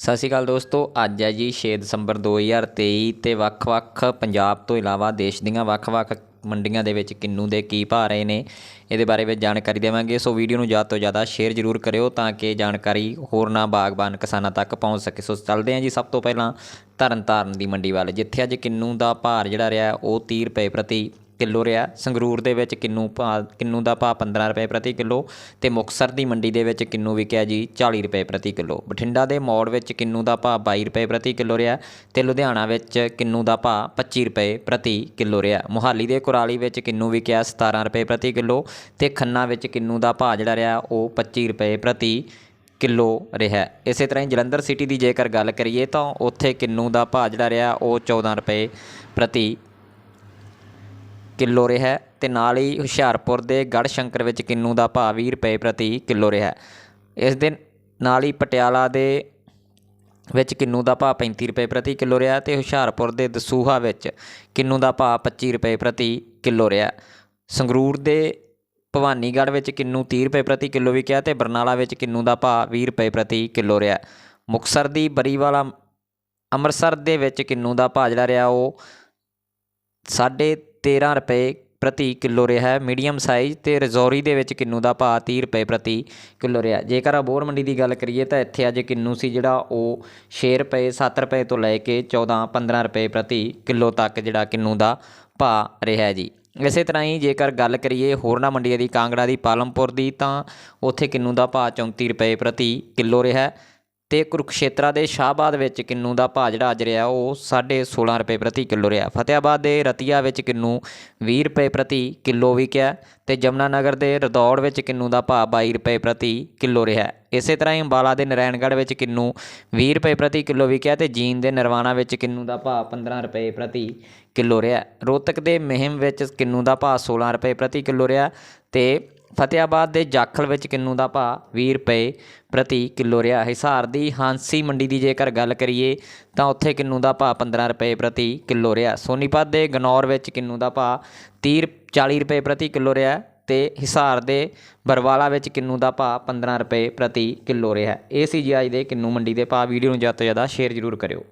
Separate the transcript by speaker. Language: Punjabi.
Speaker 1: ਸਤਿ ਸ਼੍ਰੀ ਅਕਾਲ ਦੋਸਤੋ, ਅੱਜ ਹੈ ਜੀ 6 ਦਸੰਬਰ 2023 ਤੇ ਵੱਖ-ਵੱਖ ਪੰਜਾਬ ਤੋਂ ਇਲਾਵਾ ਦੇਸ਼ ਦੀਆਂ ਵੱਖ-ਵੱਖ ਮੰਡੀਆਂ ਦੇ ਵਿੱਚ ਕਿੰਨੂ ਦੇ ਕੀ ਭਾਅ ਰਹੇ ਨੇ, ਇਹਦੇ ਬਾਰੇ ਵਿੱਚ ਜਾਣਕਾਰੀ ਦੇਵਾਂਗੇ। ਸੋ ਵੀਡੀਓ ਨੂੰ ਜ਼ਿਆਦਾ ਤੋਂ ਜ਼ਿਆਦਾ ਸ਼ੇਅਰ ਜ਼ਰੂਰ ਕਰਿਓ ਤਾਂ ਕਿ ਜਾਣਕਾਰੀ ਹੋਰਨਾਂ ਬਾਗਬਾਨ ਕਿਸਾਨਾਂ ਤੱਕ ਪਹੁੰਚ ਸਕੇ। ਸੋ ਚੱਲਦੇ ਹਾਂ ਜੀ ਸਭ ਤੋਂ ਪਹਿਲਾਂ ਤਰਨਤਾਰਨ ਦੀ ਮੰਡੀ ਵੱਲ, ਜਿੱਥੇ ਅੱਜ ਕਿੰਨੂ ਦਾ ਭਾਰ ਜਿਹੜਾ ਰਿਹਾ ਉਹ 30 ਰੁਪਏ ਪ੍ਰਤੀ ਕਿਲੋ ਰਿਹਾ, ਸੰਗਰੂਰ ਦੇ ਵਿੱਚ ਕਿੰਨੂ ਭਾਅ ਕਿੰਨੂ ਦਾ ਭਾਅ 15 ਰੁਪਏ ਪ੍ਰਤੀ ਕਿਲੋ ਤੇ ਮੁਕਤਸਰ ਦੀ ਮੰਡੀ ਦੇ ਵਿੱਚ ਕਿੰਨੂ ਵਿਕਿਆ ਜੀ 40 ਰੁਪਏ ਪ੍ਰਤੀ ਕਿਲੋ। ਬਠਿੰਡਾ ਦੇ ਮੌੜ ਵਿੱਚ ਕਿੰਨੂ ਦਾ ਭਾਅ 22 ਰੁਪਏ ਪ੍ਰਤੀ ਕਿਲੋ ਰਿਹਾ ਤੇ ਲੁਧਿਆਣਾ ਵਿੱਚ ਕਿੰਨੂ ਦਾ ਭਾਅ 25 ਰੁਪਏ ਪ੍ਰਤੀ ਕਿਲੋ ਰਿਹਾ। ਮੁਹਾਲੀ ਦੇ ਕੁਰਾਲੀ ਵਿੱਚ ਕਿੰਨੂ ਵਿਕਿਆ 17 ਰੁਪਏ ਪ੍ਰਤੀ ਕਿਲੋ ਤੇ ਖੰਨਾ ਵਿੱਚ ਕਿੰਨੂ ਦਾ ਭਾਅ ਜਿਹੜਾ ਰਿਹਾ ਉਹ 25 ਰੁਪਏ ਪ੍ਰਤੀ ਕਿਲੋ ਰਿਹਾ। ਇਸੇ ਤਰ੍ਹਾਂ ਹੀ ਜਲੰਧਰ ਸਿਟੀ ਦੀ ਜੇਕਰ ਗੱਲ ਕਰੀਏ ਤਾਂ ਉੱਥੇ ਕਿੰਨੂ ਦਾ ਭਾਅ ਜਿਹੜਾ ਰਿਹਾ ਉਹ 14 ਰੁਪਏ ਪ੍ਰਤੀ ਕਿਲੋ ਰਿਹਾ ਅਤੇ ਨਾਲ ਹੀ ਹੁਸ਼ਿਆਰਪੁਰ ਦੇ ਗੜ੍ਹ ਸ਼ੰਕਰ ਵਿੱਚ ਕਿੰਨੂ ਦਾ ਭਾਅ 20 ਰੁਪਏ ਪ੍ਰਤੀ ਕਿਲੋ ਰਿਹਾ ਇਸ ਦੇ ਨਾਲ ਹੀ ਪਟਿਆਲਾ ਦੇ ਵਿੱਚ ਕਿੰਨੂ ਦਾ ਭਾਅ 35 ਰੁਪਏ ਪ੍ਰਤੀ ਕਿਲੋ ਰਿਹਾ ਅਤੇ ਹੁਸ਼ਿਆਰਪੁਰ ਦੇ ਦਸੂਹਾ ਵਿੱਚ ਕਿੰਨੂ ਦਾ ਭਾਅ 25 ਰੁਪਏ ਪ੍ਰਤੀ ਕਿਲੋ ਰਿਹਾ ਸੰਗਰੂਰ ਦੇ ਭਵਾਨੀਗੜ੍ਹ ਵਿੱਚ ਕਿੰਨੂ 30 ਰੁਪਏ ਪ੍ਰਤੀ ਕਿਲੋ ਕਿਹਾ ਤੇ ਬਰਨਾਲਾ ਵਿੱਚ ਕਿੰਨੂ ਦਾ ਭਾਅ 20 ਰੁਪਏ ਪ੍ਰਤੀ ਕਿਲੋ ਰਿਹਾ ਮੁਕਤਸਰ ਦੀ ਬਰੀਵਾਲਾ ਅੰਮ੍ਰਿਤਸਰ ਦੇ ਵਿੱਚ ਕਿੰਨੂ ਦਾ ਭਾਅ ਜਿਹੜਾ ਰਿਹਾ ਉਹ ਸਾਢੇ 13 ਰੁਪਏ ਪ੍ਰਤੀ ਕਿਲੋ ਰਿਹਾ ਹੈ। ਮੀਡੀਅਮ ਸਾਈਜ਼ ਤੇ ਰਜੌਰੀ ਦੇ ਵਿੱਚ ਕਿੰਨੂ ਦਾ ਭਾਅ 30 ਰੁਪਏ ਪ੍ਰਤੀ ਕਿਲੋ ਰਿਹਾ ਜੇਕਰ ਅਬੋਹਰ ਮੰਡੀ ਦੀ ਗੱਲ ਕਰੀਏ ਤਾਂ ਇੱਥੇ ਅੱਜ ਕਿੰਨੂ ਸੀ ਜਿਹੜਾ ਉਹ 6 ਰੁਪਏ 7 ਰੁਪਏ ਤੋਂ ਲੈ ਕੇ 14 15 ਰੁਪਏ ਪ੍ਰਤੀ ਕਿਲੋ ਤੱਕ ਜਿਹੜਾ ਕਿੰਨੂ ਦਾ ਭਾਅ ਰਿਹਾ ਜੀ। ਇਸੇ ਤਰ੍ਹਾਂ ਹੀ ਜੇਕਰ ਗੱਲ ਕਰੀਏ ਹੋਰਨਾਂ ਮੰਡੀਆਂ ਦੀ, ਕਾਂਗੜਾ ਦੀ, ਪਾਲਮਪੁਰ ਦੀ ਤਾਂ ਉੱਥੇ ਕਿੰਨੂ ਦਾ ਭਾਅ 34 ਰੁਪਏ ਪ੍ਰਤੀ ਕਿਲੋ ਰਿਹਾ ਤੇ ਕੁਰੂਕਸ਼ੇਤਰਾ ਦੇ ਸ਼ਾਹਬਾਦ ਵਿੱਚ ਕਿੰਨੂ ਦਾ ਭਾਅ ਜਿਹੜਾ ਅੱਜ ਰਿਹਾ ਉਹ 16.5 ਰੁਪਏ ਪ੍ਰਤੀ ਕਿਲੋ ਰਿਹਾ। ਫਤਿਆਬਾਦ ਦੇ ਰਤੀਆ ਵਿੱਚ ਕਿੰਨੂ 20 ਰੁਪਏ ਪ੍ਰਤੀ ਕਿਲੋ ਵਿਕਿਆ ਤੇ ਜਮਨਾ ਨਗਰ ਦੇ ਰਦੌੜ ਵਿੱਚ ਕਿੰਨੂ ਦਾ ਭਾਅ 22 ਰੁਪਏ ਪ੍ਰਤੀ ਕਿਲੋ ਰਿਹਾ। ਇਸੇ ਤਰ੍ਹਾਂ ਹੀ ਅੰਬਾਲਾ ਦੇ ਨਰੈਣਗੜ੍ਹ ਵਿੱਚ ਕਿੰਨੂ 20 ਰੁਪਏ ਪ੍ਰਤੀ ਕਿਲੋ ਵਿਕਿਆ ਤੇ ਜੀਨ ਦੇ ਨਰਵਾਣਾ ਵਿੱਚ ਕਿੰਨੂ ਦਾ ਭਾਅ 15 ਰੁਪਏ ਪ੍ਰਤੀ ਕਿਲੋ ਰਿਹਾ। ਰੋਹਤਕ ਦੇ ਮਹਿਮ ਵਿੱਚ ਕਿੰਨੂ ਦਾ ਭਾਅ 16 ਰੁਪਏ ਪ੍ਰਤੀ ਕਿਲੋ ਰਿਹਾ ਤੇ ਫਤਿਆਬਾਦ ਦੇ ਜਾਖਲ ਵਿੱਚ ਕਿੰਨੂ ਦਾ ਭਾਅ 20 ਰੁਪਏ ਪ੍ਰਤੀ ਕਿਲੋ ਰਿਹਾ। ਹਿਸਾਰ ਦੀ ਹਾਂਸੀ ਮੰਡੀ ਦੀ ਜੇਕਰ ਗੱਲ ਕਰੀਏ, ਤਾਂ ਉੱਥੇ ਕਿੰਨੂ ਦਾ ਭਾਅ 15 ਰੁਪਏ ਪ੍ਰਤੀ ਕਿਲੋ ਰਿਹਾ। ਸੋਨੀਪਤ ਦੇ ਗਨੌਰ ਵਿੱਚ ਕਿੰਨੂ ਦਾ ਭਾਅ 30 40 ਰੁਪਏ ਪ੍ਰਤੀ ਕਿਲੋ ਰਿਹਾ ਤੇ ਹਿਸਾਰ ਦੇ ਬਰਵਾਲਾ ਵਿੱਚ ਕਿੰਨੂ ਦਾ ਭਾਅ 15 ਰੁਪਏ ਪ੍ਰਤੀ ਕਿਲੋ ਰਿਹਾ। ਇਹ ਸੀ ਜੀ ਅੱਜ ਦੇ ਕਿੰਨੂ ਮੰਡੀ ਦੇ ਭਾਅ। ਵੀਡੀਓ ਨੂੰ ਜ਼ਿਆਦਾ ਤੋਂ ਜ਼ਿਆਦਾ ਸ਼ੇਅਰ ਜ਼ਰੂਰ ਕਰਿਓ।